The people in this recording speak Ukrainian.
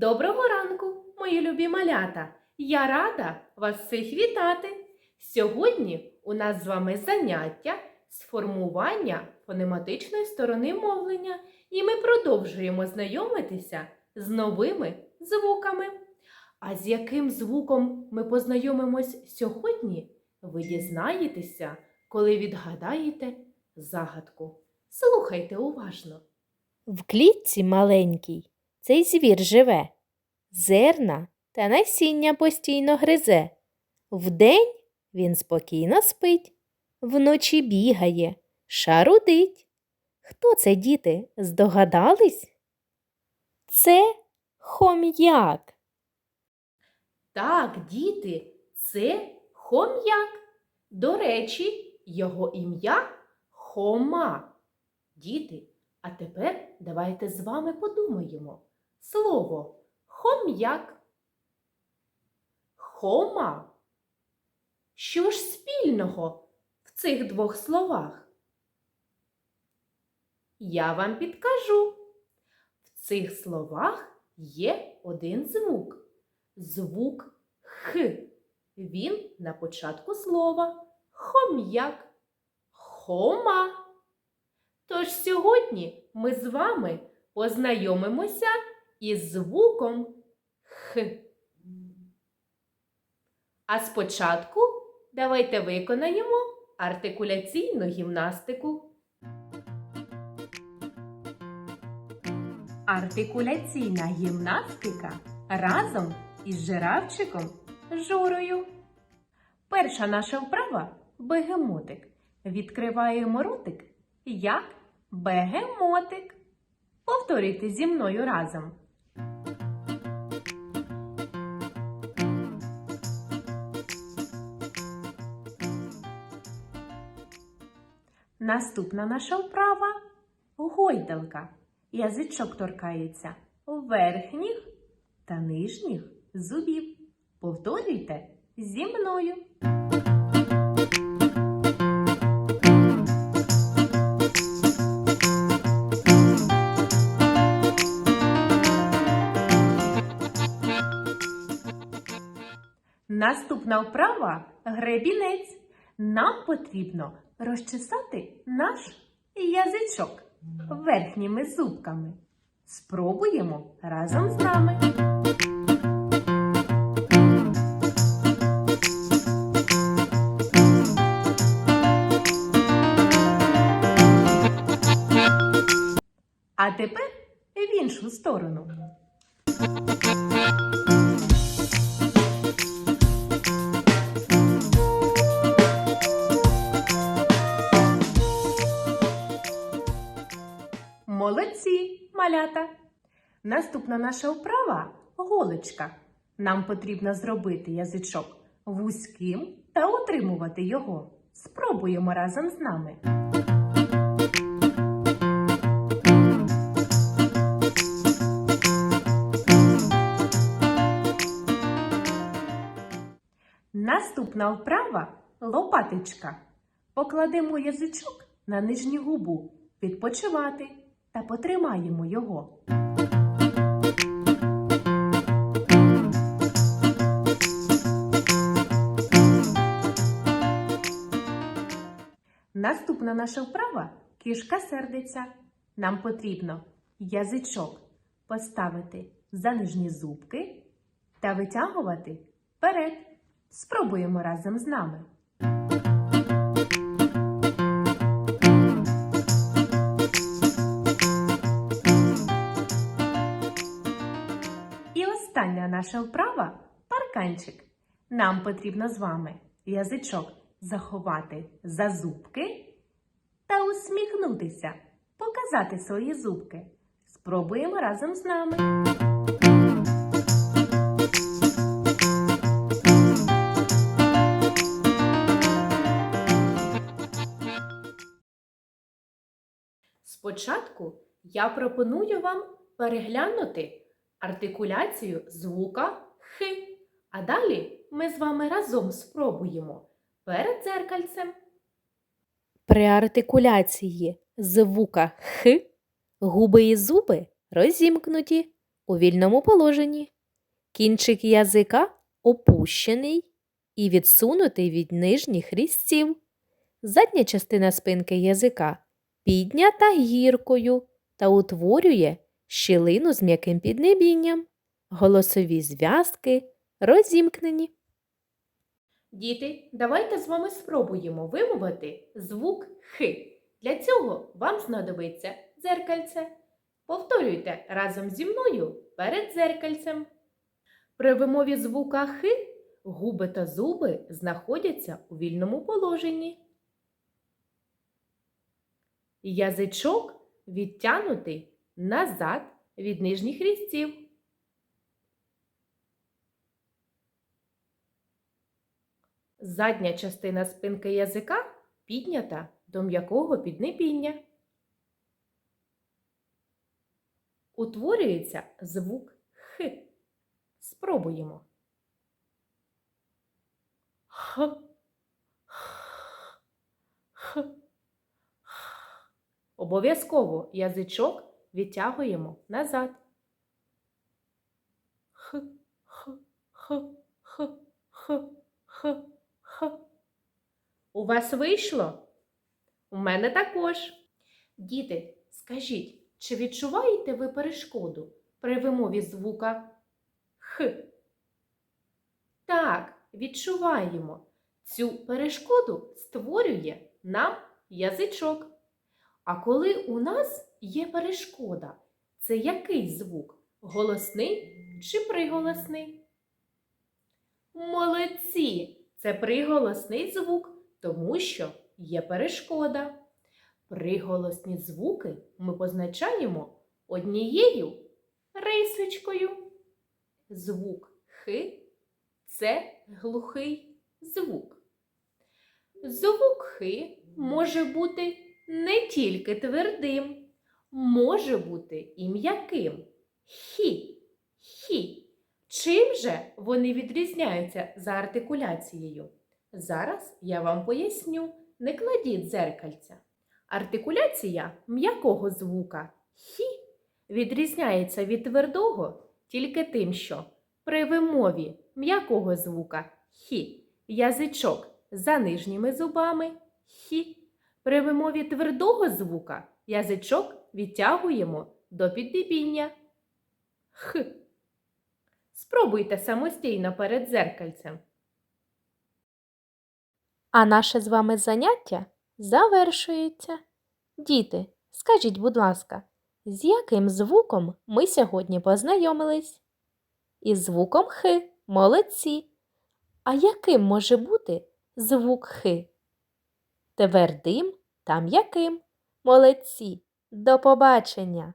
Доброго ранку, мої любі малята! Я рада вас всіх вітати. Сьогодні у нас з вами заняття з формування фонематичної сторони мовлення, і ми продовжуємо знайомитися з новими звуками. А з яким звуком ми познайомимось сьогодні, ви дізнаєтеся, коли відгадаєте загадку. Слухайте уважно. В клітці маленькій цей звір живе, зерна та насіння постійно гризе. Вдень він спокійно спить, вночі бігає, шарудить. Хто це, діти, здогадались? Це хом'як. Так, діти, це хом'як. До речі, його ім'я Хома. Діти, а тепер давайте з вами подумаємо. Слово хом'як. Хома. Що ж спільного в цих двох словах? Я вам підкажу. В цих словах є один звук звук Х. Він на початку слова хом'як. Хома. Тож сьогодні ми з вами познайомимося із звуком Х. А спочатку давайте виконаємо артикуляційну гімнастику. Артикуляційна гімнастика разом із жирафчиком Журою. Перша наша вправа бегемотик. Відкриваємо ротик як бегемотик. Повторюйте зі мною разом. Наступна наша вправа гойдалка. Язичок торкається верхніх та нижніх зубів. Повторюйте зі мною. Наступна вправа гребінець. Нам потрібно розчесати наш язичок верхніми зубками. Спробуємо разом з нами. А тепер в іншу сторону. Малята! Наступна наша вправа голочка. Нам потрібно зробити язичок вузьким та утримувати його. Спробуємо разом з нами. Наступна вправа лопатичка. Покладемо язичок на нижню губу, відпочивати та потримаємо його. Наступна наша вправа кішка сердиться. Нам потрібно язичок поставити за нижні зубки та витягувати вперед. Спробуємо разом з нами. Наша вправа парканчик. Нам потрібно з вами язичок заховати за зубки та усміхнутися, показати свої зубки. Спробуємо разом з нами. Спочатку я пропоную вам переглянути артикуляцію звука Х. А далі ми з вами разом спробуємо перед дзеркальцем. При артикуляції звука Х губи і зуби розімкнуті, у вільному положенні. Кінчик язика опущений і відсунутий від нижніх різців. Задня частина спинки язика піднята гіркою та утворює щілину з м'яким піднебінням. Голосові зв'язки розімкнені. Діти, давайте з вами спробуємо вимовити звук Х. Для цього вам знадобиться дзеркальце. Повторюйте разом зі мною перед дзеркальцем. При вимові звука Х губи та зуби знаходяться у вільному положенні. Язичок відтянутий назад від нижніх різців. Задня частина спинки язика піднята до м'якого піднебіння. Утворюється звук Х. Спробуємо. Х. Х. Х. Обов'язково язичок відтягуємо назад. Х, х, х, х, х, х, х. У вас вийшло? У мене також. Діти, скажіть, чи відчуваєте ви перешкоду при вимові звука Х? Так, відчуваємо. Цю перешкоду створює нам язичок. А коли у нас є перешкода, це який звук? Голосний чи приголосний? Молодці! Це приголосний звук, тому що є перешкода. Приголосні звуки ми позначаємо однією рисочкою. Звук Х це глухий звук. Звук Х може бути не тільки твердим, може бути і м'яким. Хі, хі. Чим же вони відрізняються за артикуляцією? Зараз я вам поясню. Не кладіть дзеркальця. Артикуляція м'якого звука хі відрізняється від твердого тільки тим, що при вимові м'якого звука хі язичок за нижніми зубами хі. При вимові твердого звука язичок відтягуємо до піддебіння х. Спробуйте самостійно перед дзеркальцем. А наше з вами заняття завершується. Діти, скажіть, будь ласка, з яким звуком ми сьогодні познайомились? Із звуком Х. Молодці. А яким може бути звук Х? Твердим та м'яким. Молодці. До побачення!